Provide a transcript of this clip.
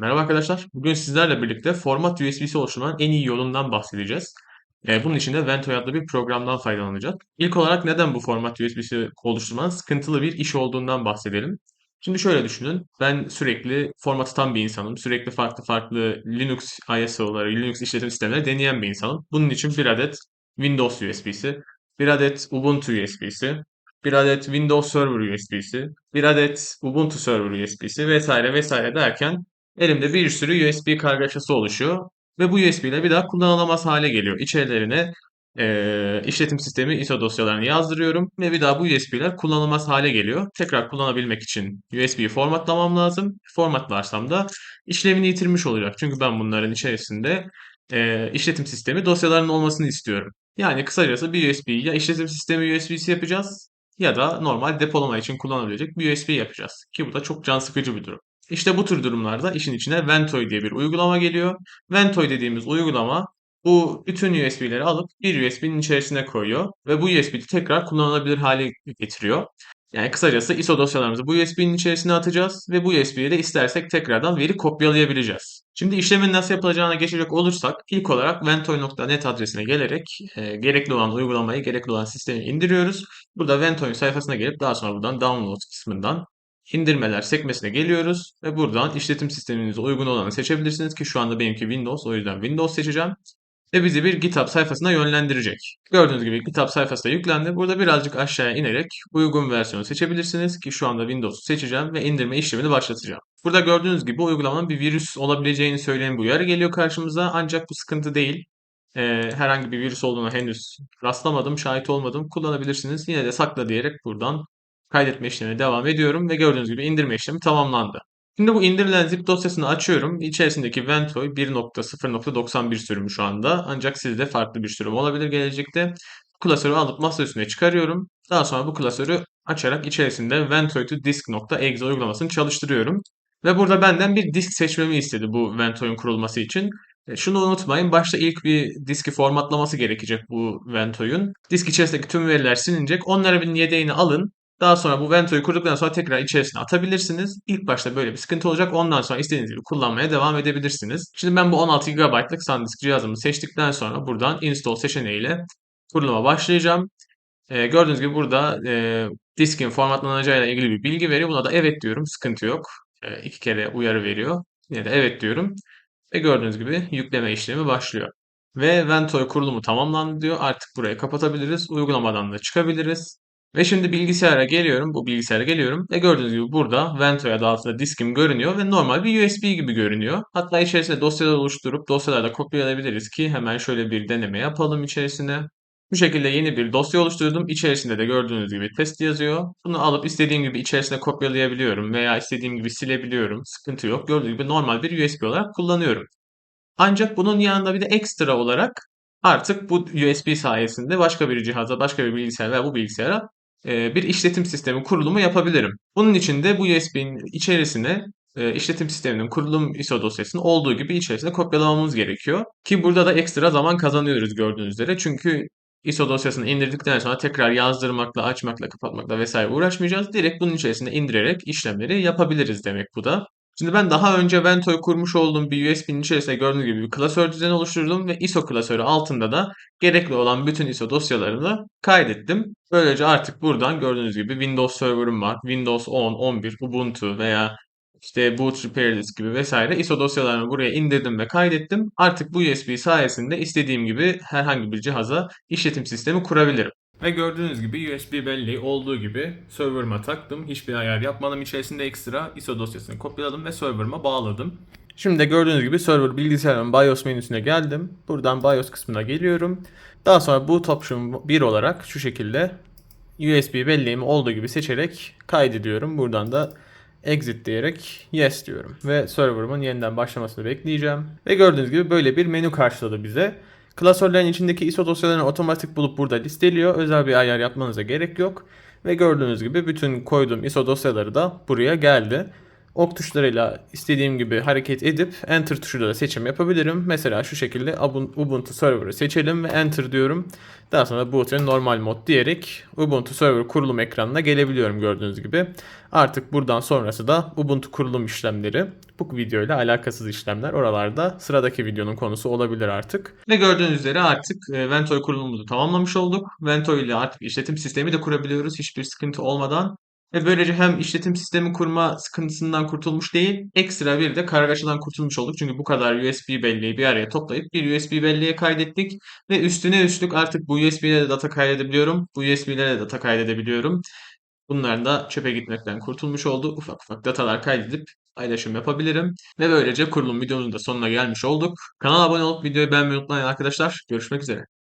Merhaba arkadaşlar. Bugün sizlerle birlikte format USB'si oluşturmanın en iyi yolundan bahsedeceğiz. Ee, bunun için de Vento adlı bir programdan faydalanacağız. İlk olarak neden bu format USB'si oluşturmanın sıkıntılı bir iş olduğundan bahsedelim. Şimdi şöyle düşünün. Ben sürekli format atan bir insanım. Sürekli farklı farklı Linux ISO'ları, Linux işletim sistemleri deneyen bir insanım. Bunun için bir adet Windows USB'si, bir adet Ubuntu USB'si, bir adet Windows Server USB'si, bir adet Ubuntu Server USB'si vesaire vesaire derken Elimde bir sürü USB kargaşası oluşuyor ve bu USB'ler bir daha kullanılamaz hale geliyor. İçerilerine eee, işletim sistemi ISO dosyalarını yazdırıyorum ve bir daha bu USB'ler kullanılmaz hale geliyor. Tekrar kullanabilmek için USB'yi formatlamam lazım. Formatlarsam da işlevini yitirmiş olacak. Çünkü ben bunların içerisinde eee, işletim sistemi dosyalarının olmasını istiyorum. Yani kısacası bir USB'yi ya işletim sistemi USB'si yapacağız ya da normal depolama için kullanabilecek bir USB yapacağız. Ki bu da çok can sıkıcı bir durum. İşte bu tür durumlarda işin içine Ventoy diye bir uygulama geliyor. Ventoy dediğimiz uygulama bu bütün USB'leri alıp bir USB'nin içerisine koyuyor ve bu USB'yi tekrar kullanılabilir hale getiriyor. Yani kısacası ISO dosyalarımızı bu USB'nin içerisine atacağız ve bu USB'ye de istersek tekrardan veri kopyalayabileceğiz. Şimdi işlemin nasıl yapılacağına geçecek olursak ilk olarak ventoy.net adresine gelerek e, gerekli olan uygulamayı, gerekli olan sistemi indiriyoruz. Burada Ventoy'un sayfasına gelip daha sonra buradan download kısmından indirmeler sekmesine geliyoruz ve buradan işletim sisteminize uygun olanı seçebilirsiniz ki şu anda benimki Windows o yüzden Windows seçeceğim. Ve bizi bir GitHub sayfasına yönlendirecek. Gördüğünüz gibi GitHub sayfası da yüklendi. Burada birazcık aşağıya inerek uygun versiyonu seçebilirsiniz ki şu anda Windows'u seçeceğim ve indirme işlemini başlatacağım. Burada gördüğünüz gibi uygulamanın bir virüs olabileceğini söyleyen bir uyarı geliyor karşımıza ancak bu sıkıntı değil. Ee, herhangi bir virüs olduğuna henüz rastlamadım, şahit olmadım. Kullanabilirsiniz. Yine de sakla diyerek buradan kaydetme işlemine devam ediyorum ve gördüğünüz gibi indirme işlemi tamamlandı. Şimdi bu indirilen zip dosyasını açıyorum. İçerisindeki Ventoy 1.0.91 sürümü şu anda. Ancak sizde farklı bir sürüm olabilir gelecekte. Klasörü alıp masa üstüne çıkarıyorum. Daha sonra bu klasörü açarak içerisinde Ventoy to disk.exe uygulamasını çalıştırıyorum. Ve burada benden bir disk seçmemi istedi bu Ventoy'un kurulması için. E, Şunu unutmayın. Başta ilk bir diski formatlaması gerekecek bu Ventoy'un. Disk içerisindeki tüm veriler silinecek. Onlara bir yedeğini alın. Daha sonra bu Vento'yu kurduktan sonra tekrar içerisine atabilirsiniz. İlk başta böyle bir sıkıntı olacak. Ondan sonra istediğiniz gibi kullanmaya devam edebilirsiniz. Şimdi ben bu 16 GB'lık SanDisk cihazımı seçtikten sonra buradan install seçeneğiyle kuruluma başlayacağım. Ee, gördüğünüz gibi burada e, diskin formatlanacağıyla ilgili bir bilgi veriyor. Buna da evet diyorum. Sıkıntı yok. E, iki kere uyarı veriyor. Yine de evet diyorum. Ve gördüğünüz gibi yükleme işlemi başlıyor. Ve Ventoy kurulumu tamamlandı diyor. Artık burayı kapatabiliriz. Uygulamadan da çıkabiliriz. Ve şimdi bilgisayara geliyorum. Bu bilgisayara geliyorum. Ve gördüğünüz gibi burada Vento'ya adı altında diskim görünüyor ve normal bir USB gibi görünüyor. Hatta içerisinde dosyalar oluşturup dosyalarda kopyalayabiliriz ki hemen şöyle bir deneme yapalım içerisine. Bu şekilde yeni bir dosya oluşturdum. İçerisinde de gördüğünüz gibi test yazıyor. Bunu alıp istediğim gibi içerisine kopyalayabiliyorum veya istediğim gibi silebiliyorum. Sıkıntı yok. Gördüğünüz gibi normal bir USB olarak kullanıyorum. Ancak bunun yanında bir de ekstra olarak artık bu USB sayesinde başka bir cihaza, başka bir bilgisayar veya bu bilgisayara bir işletim sistemi kurulumu yapabilirim. Bunun için de bu USB'nin içerisine e, işletim sisteminin kurulum ISO dosyasını olduğu gibi içerisine kopyalamamız gerekiyor. Ki burada da ekstra zaman kazanıyoruz gördüğünüz üzere. Çünkü ISO dosyasını indirdikten sonra tekrar yazdırmakla, açmakla, kapatmakla vesaire uğraşmayacağız. Direkt bunun içerisinde indirerek işlemleri yapabiliriz demek bu da. Şimdi ben daha önce Vento'yu kurmuş olduğum bir USB'nin içerisinde gördüğünüz gibi bir klasör düzeni oluşturdum ve ISO klasörü altında da gerekli olan bütün ISO dosyalarını kaydettim. Böylece artık buradan gördüğünüz gibi Windows Server'ım var. Windows 10, 11, Ubuntu veya işte Boot Repair List gibi vesaire ISO dosyalarımı buraya indirdim ve kaydettim. Artık bu USB sayesinde istediğim gibi herhangi bir cihaza işletim sistemi kurabilirim. Ve gördüğünüz gibi USB belleği olduğu gibi serverıma taktım. Hiçbir ayar yapmadım. İçerisinde ekstra ISO dosyasını kopyaladım ve serverıma bağladım. Şimdi de gördüğünüz gibi server bilgisayarın BIOS menüsüne geldim. Buradan BIOS kısmına geliyorum. Daha sonra boot option 1 olarak şu şekilde USB belleğimi olduğu gibi seçerek kaydediyorum. Buradan da exit diyerek yes diyorum. Ve serverımın yeniden başlamasını bekleyeceğim. Ve gördüğünüz gibi böyle bir menü karşıladı bize. Klasörlerin içindeki ISO dosyalarını otomatik bulup burada listeliyor. Özel bir ayar yapmanıza gerek yok. Ve gördüğünüz gibi bütün koyduğum ISO dosyaları da buraya geldi. Ok tuşlarıyla istediğim gibi hareket edip Enter tuşuyla da seçim yapabilirim. Mesela şu şekilde Ubun- Ubuntu Server'ı seçelim ve Enter diyorum. Daha sonra Boot'un normal mod diyerek Ubuntu Server kurulum ekranına gelebiliyorum gördüğünüz gibi. Artık buradan sonrası da Ubuntu kurulum işlemleri. Bu videoyla alakasız işlemler oralarda sıradaki videonun konusu olabilir artık. Ve gördüğünüz üzere artık e, Ventoy kurulumumuzu tamamlamış olduk. Ventoy ile artık işletim sistemi de kurabiliyoruz hiçbir sıkıntı olmadan. Ve böylece hem işletim sistemi kurma sıkıntısından kurtulmuş değil, ekstra bir de kargaşadan kurtulmuş olduk. Çünkü bu kadar USB belleği bir araya toplayıp bir USB belleğe kaydettik. Ve üstüne üstlük artık bu USB'lere de data kaydedebiliyorum. Bu USB'lere de data kaydedebiliyorum. Bunlar da çöpe gitmekten kurtulmuş oldu. Ufak ufak datalar kaydedip paylaşım yapabilirim. Ve böylece kurulum videomuzun da sonuna gelmiş olduk. Kanala abone olup videoyu beğenmeyi unutmayın arkadaşlar. Görüşmek üzere.